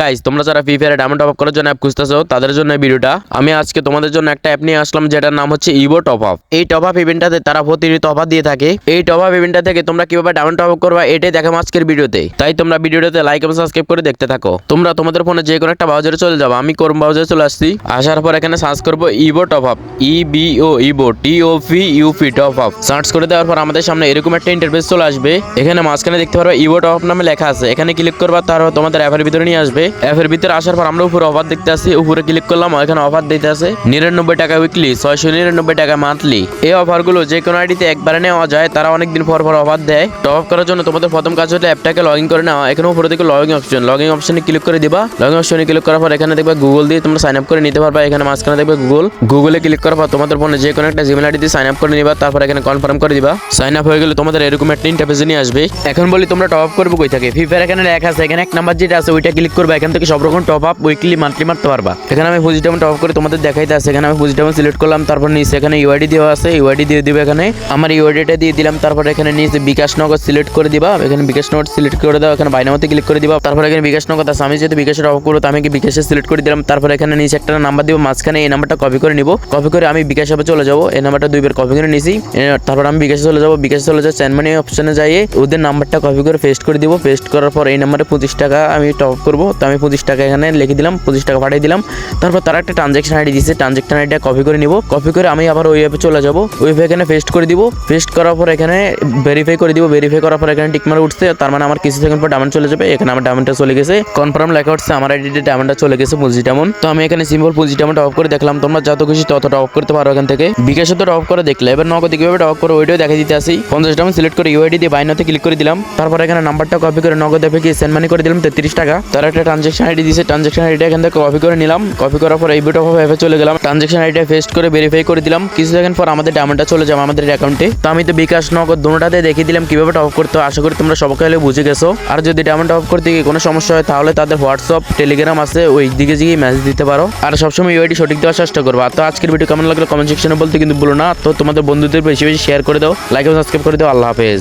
Guys তোমরা যারা free ফায়ারে ডায়মন্ড টপ আপ করার জন্য অ্যাপ খুঁজতেছো, তাদের জন্য ভিডিওটা। আমি আজকে তোমাদের জন্য একটা অ্যাপ নিয়ে আসলাম, যেটার নাম হচ্ছে ইভো টপ আপ এই টপ আপ ইভেন্টটাতে তারা প্রতিনিয়ত অফার দিয়ে থাকে। এই টপ আপ ইভেন্টটা থেকে তোমরা কীভাবে ডায়মন্ড টপ আপ করবা, এটাই দেখাবো আজকের ভিডিওতে। তাই তোমরা ভিডিওটাতে লাইক এবং সাবস্ক্রাইব করে দেখতে থাকো। তোমরা তোমাদের ফোনে যে কোনো একটা ব্রাউজারে চলে যাব। আমি কোরম ব্রাউজারে চলে আসছি। আসার পর এখানে সার্চ করব Evo top up E V O Evo T O P U P top up search করে দেওয়ার পর আমাদের সামনে এরকম একটা ইন্টারফেস চলে আসবে। এখানে মাঝখানে দেখতে পারবে ইভো টপ আপ নামে লেখা আছে। এখানে ক্লিক করবা, তারপর তোমাদের অ্যাপের ভিতরে নিয়ে আসবে। অ্যাপের ভিতরে আসার পর আমরা উপরে অফার দেখতে আসি। উপরে ক্লিক করলাম, এখানে অফার দিতে আছে নিরানব্বই টাকা উইকলি ছয়শো নিরানব্বই টাকা মান্থলি এই অফারগুলো যে কোনো আইডিতে একবারে নেওয়া যায়, তারা অনেকদিন পর পর অফার দেয়। টপ আপ করার জন্য তোমাদের প্রথম কাজ হলো অ্যাপটাকে লগ ইন করে নেওয়া। এখানে উপরে দেখো লগইন অপশন লগইন অপশনে ক্লিক করে দিবা। লগইন অপশনে ক্লিক করার পর এখানে দেখবে গুগল দিয়ে তোমরা সাইন আপ করে নিতে পারবা। এখানে মাঝখানে দেখবে গুগল গুগলে ক্লিক করার পর তোমাদের ফোনে যে কোনো একটা জিমেল আইডি দিয়ে সাইন আপ করে নিবা। তারপর এখানে কনফার্ম করে দিবা। সাইন আপ হয়ে গেলে তোমাদের এরকম একটা ইন্টারফেসে নিয়ে আসবে। এখন বলি তোমরা টপ আপ করবে কই থাকে? ফ্রি ফায়ার এখানে লেখা আছে। এখানে এক নাম্বার যেটা আছে, ওইটা ক্লিক করবা। এখান থেকে সব রকম টপ আপ উইকলি মান্থলি মারতে পারবা। এখানে আমি পজিটিভ টপ আপ করে তোমাদের দেখাইতে আছে এখানে আমি পজিটিভ সিলেক্ট করলাম তারপর নিচে এখানে ইউআইডি দেওয়া আছে। ইউআইডি দিয়ে দিবে এখানে। আমার ইউআইডিটা দিয়ে দিলাম তারপর এখানে নিচে বিকাশ নগর সিলেক্ট করে দিবা। এখানে বিকাশ নগর সিলেক্ট করে দাও এখানে বাইনামতে ক্লিক করে দিবা। তারপর এখানে বিকাশ নগর আছে। আমি যেহেতু বিকাশের অফ করব আমি কি বিকাশে সিলেক্ট করে দিলাম। তারপর এখানে নিচে একটা নাম্বার দিব মাঝখানে এই নাম্বারটা কপি করে নিব। কপি করে আমি বিকাশ অ্যাপে চলে যাব। এই নাম্বারটা দুইবার কপি করে এ, তারপর আমি বিকাশে চলে যাব। বিকাশে চলে যাব চ্যান মানি অপশনে যাইয়ে ওদের নাম্বারটা কপি করে পেস্ট করে দিব। পেস্ট করার পর এই নাম্বারে পঁচিশ টাকা আমি টপ করব। তো আমি পঁচিশ টাকা এখানে লিখে দিলাম, পঁচিশ টাকা পাঠিয়ে দিলাম। তারপর তারা একটা ট্রানজ্যাকশন আইডি দিচ্ছে ট্রানজ্যাকশন আইডিটা কপি করে নিব। কপি করে আমি আবার ওই অ্যাপে চলে যাব। ওই অ্যাপে এখানে পেস্ট করে দিব। পেস্ট করার পর এখানে ভেরিফাই করে দিব। ভেরিফাই করার পর এখানে টিকমার উঠছে, তার মানে আমার কিছু সেকেন্ড পর ডায়মন্ড চলে যাবে। এখানে আমার ডায়মন্ডটা চলে গেছে। কনফার্ম লেখা উঠছে, আমার আইডিতে ডায়মন্ডটা চলে গেছে পুঁজি ডায়মন্ড তো আমি এখানে সিম্পল পুঁজি ডায়মন্ড অফ করে দেখলাম। তোমরা যত খুশি ততটা অফ করতে পারো এখান থেকে। বিকাশে তো অফ করে দেখলে। এবার নগদ কীভাবে অফ করে ওইটাও দেখা দিতে আসি। পঞ্চাশ ডায়মন্ড সিলেক্ট করে ইউআইডি দিয়ে বাইনাতে ক্লিক করে দিলাম। তারপর এখানে নাম্বারটা কপি করে নগদ অ্যাপে গিয়ে সেন্ড মানি করে দিলাম, তেত্রিশ টাকা। তার একটা ট্রানজ্যাকশন আইডি দিয়েছে ট্রানজ্যাকশন আইডিটা এখান থেকে কপি করে নিলাম। কপি করার পর এই বিট অফ অ্যাপে চলে গেলাম। ট্রানজ্যাকশন আইডিটা পেস্ট করে ভেরিফাই করে দিলাম। কিছু সেকেন্ড পর আমাদের ডায়মন্ডটা চলে যাবে আমাদের অ্যাকাউন্টে তো আমি তো বিকাশ, নগদ দুটাতে দেখিয়ে দিলাম কীভাবে টপ করতে। আশা করি তোমরা সবাই হলে বুঝে গেছো। আর যদি ডায়মন্ড অফ করতে গিয়ে কোনো সমস্যা হয়, তাহলে তাদের হোয়াটসঅ্যাপ, টেলিগ্রাম আছে, ওই দিকে গিয়ে মেসেজ দিতে পারো। আর সবসময় ইউআইডি সঠিক দেওয়ার চেষ্টা করব। আর তো আজকের ভিডিও কেমন লাগল কমেন্ট সেকশনে বলতে কিন্তু ভুলো না। তো তোমাদের বন্ধুদের বেশি বেশি শেয়ার করে দাও। লাইক এবং সাবস্ক্রাইব করে দাও। আল্লাহ হাফেজ।